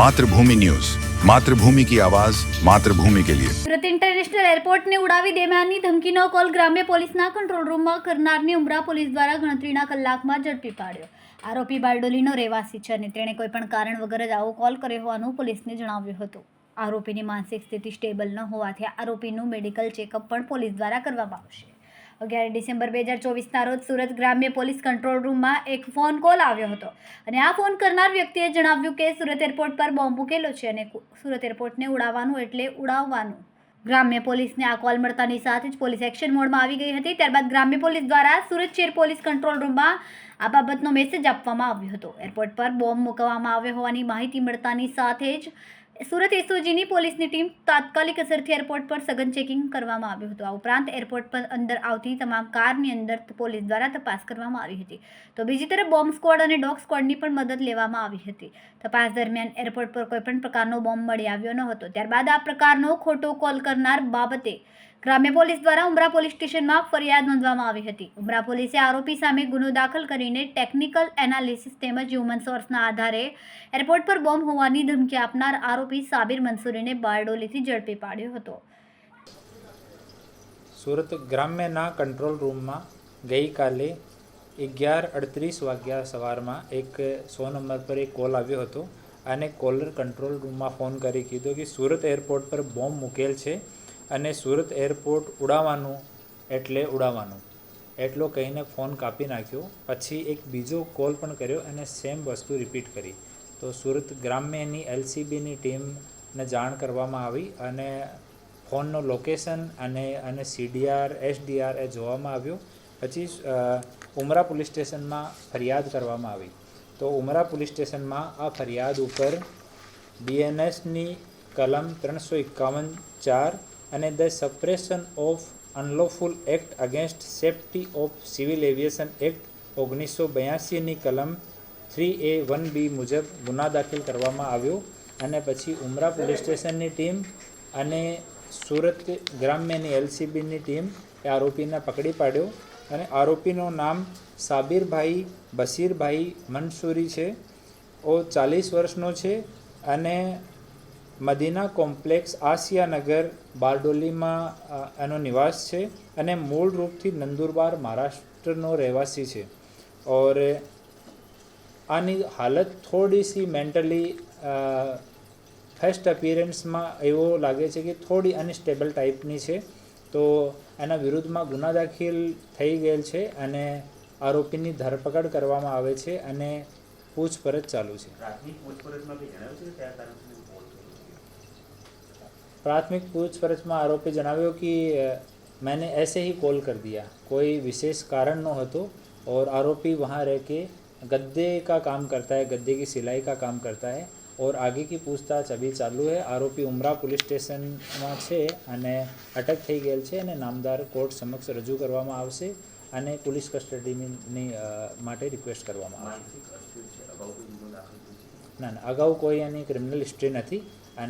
Mathrubhumi news. Mathrubhumi કી આવાજ, માતૃભૂમિ કે લિયે. સુરત ઇન્ટરનેશનલ એરપોર્ટને ઉડાવી દેવાની ધમકીનો કોલ ગ્રામ્ય પોલીસના કંટ્રોલ રૂમમાં કરનારને ઉમરા પોલીસ દ્વારા ગણતરીના કલાકમાં ઝડપી પાડ્યો. આરોપી બારડોલીનો રહેવાસી છે અને તેણે કોઈ પણ કારણ વગર જ આવો કોલ કર્યો હોવાનું પોલીસને જણાવ્યું હતું. આરોપીની માનસિક સ્થિતિ સ્ટેબલ ન હોવાથી આરોપીનું મેડિકલ ચેકઅપ પણ પોલીસ દ્વારા કરવામાં આવશે. અગિયાર ડિસેમ્બર બે હજાર ચોવીસના રોજ સુરત ગ્રામ્ય પોલીસ કંટ્રોલ રૂમમાં એક ફોન કોલ આવ્યો હતો. અને આ ફોન કરનાર વ્યક્તિએ જણાવ્યું કે સુરત એરપોર્ટ પર બોમ્બ મૂકેલો છે અને સુરત એરપોર્ટને ઉડાવવાનું એટલે ઉડાવવાનું. ગ્રામ્ય પોલીસને આ કોલ મળતાની સાથે જ પોલીસ એક્શન મોડમાં આવી ગઈ હતી. ત્યારબાદ ગ્રામ્ય પોલીસ દ્વારા સુરત શહેર પોલીસ કંટ્રોલ રૂમમાં આ બાબતનો મેસેજ આપવામાં આવ્યો હતો. એરપોર્ટ પર બોમ્બ મૂકવામાં આવ્યો હોવાની માહિતી મળતાની સાથે જ સુરત એસઓજીની પોલીસની ટીમ તાત્કાલિક અસરથી એરપોર્ટ પર સઘન ચેકિંગ કરવામાં આવ્યું હતું. આ ઉપરાંત એરપોર્ટ પર અંદર આવતી તમામ કારની અંદર પોલીસ દ્વારા તપાસ કરવામાં આવી હતી. તો બીજી તરફ બોમ્બ સ્ક્વોડ અને ડોગ સ્ક્વોડની પણ મદદ લેવામાં આવી હતી. તપાસ દરમિયાન એરપોર્ટ પર કોઈપણ પ્રકારનો બોમ્બ મળી આવ્યો ન હતો. ત્યારબાદ આ પ્રકારનો ખોટો કોલ કરનાર બાબતે ગ્રામ્ય પોલીસ દ્વારા ઉમરા પોલીસ સ્ટેશનમાં ફરિયાદ નોંધવામાં આવી હતી. ઉમરા પોલીસે આરોપી સામે ગુનો દાખલ કરીને ટેકનિકલ એનાલિસિસ તેમજ હ્યુમન સોર્સના આધારે એરપોર્ટ પર બોમ્બ હોવાની ધમકી આપનાર આરોપી સાબિર મંસૂરીને બારડોલીથી ઝડપી પાડ્યો હતો. સુરત ગ્રામ્યના કંટ્રોલ રૂમમાં ગઈકાલે અગિયાર અડત્રીસ વાગ્યા સવારમાં એક સો નંબર પર એક કોલ આવ્યો હતો અને કોલર કંટ્રોલ રૂમમાં ફોન કરી કીધો કે સુરત એરપોર્ટ પર બોમ્બ મૂકેલ છે. અને સુરત એરપોર્ટ ઉડાવવાનું એટલે ઉડાવવાનું. એટલો કહીને ફોન કાપી નાખ્યો. પછી એક બીજો કોલ પણ કર્યો અને સેમ વસ્તુ રિપીટ કરી. તો સુરત ગ્રામ્યની એલસીબીની ટીમને જાણ કરવામાં આવી અને ફોનનો લોકેશન અને અને સીડીઆર, એસડીઆર એ જોવામાં આવ્યો. પછી ઉમરા પોલીસ સ્ટેશનમાં ફરિયાદ કરવામાં આવી. તો ઉમરા પોલીસ સ્ટેશનમાં આ ફરિયાદ ઉપર બીએનએસની કલમ ત્રણસો એકાવન ચાર અને the suppression of unlawful act against safety of civil aviation act ઓગણીસો બ્યાસીની કલમ થ્રી એ વન બી મુજબ ગુના દાખલ કરવામાં આવ્યો અને પછી ઉમરા પોલીસ સ્ટેશનની ટીમ અને સુરત ગ્રામ્યની એલસીબીની ટીમ એ આરોપીને પકડી પાડ્યો અને આરોપીનું નામ સાબિરભાઈ, બશીરભાઈ મનસુરી છે. ઓ ચાલીસ વર્ષનો છે અને મદીના કોમ્પ્લેક્સ આસિયાનગર બારડોલીમાં એનો નિવાસ છે અને મૂળ રૂપથી નંદુરબાર મહારાષ્ટ્રનો રહેવાસી છે. ઓર આની હાલત થોડી સી મેન્ટલી ફર્સ્ટ અપિયરન્સમાં એવો લાગે છે કે થોડી અનસ્ટેબલ ટાઈપની છે. તો એના વિરુદ્ધમાં ગુના દાખલ થઈ ગયેલ છે અને આરોપીની ધરપકડ કરવામાં આવે છે અને પૂછપરછ ચાલુ છે પ્રાથમિક પૂછપરછમાં બી જણાવ્યું છે કે કયા કારણથી ફોન કર્યો પ્રાથમિક પૂછપરછમાં આરોપી જણાવ્યો કે મેને એસે ही કોલ કર दिया। કોઈ વિશેષ કારણ न हो ઓર આરોપી आरोपी રહે કે के गद्दे का काम करता है गद्दे की सिलाई का काम करता है और आगे પૂછતાછ અભી ચાલુ છે આરોપી ઉમરા પોલીસ સ્ટેશનમાં છે અને અટક થઈ ગયેલ છે અને નામદાર કોર્ટ સમક્ષ રજૂ કરવામાં આવશે અને પોલીસ કસ્ટડીની માટે રિક્વેસ્ટ કરવામાં આવશે ના ના અગાઉ કોઈ એની ક્રિમિનલ હિસ્ટ્રી નથી અને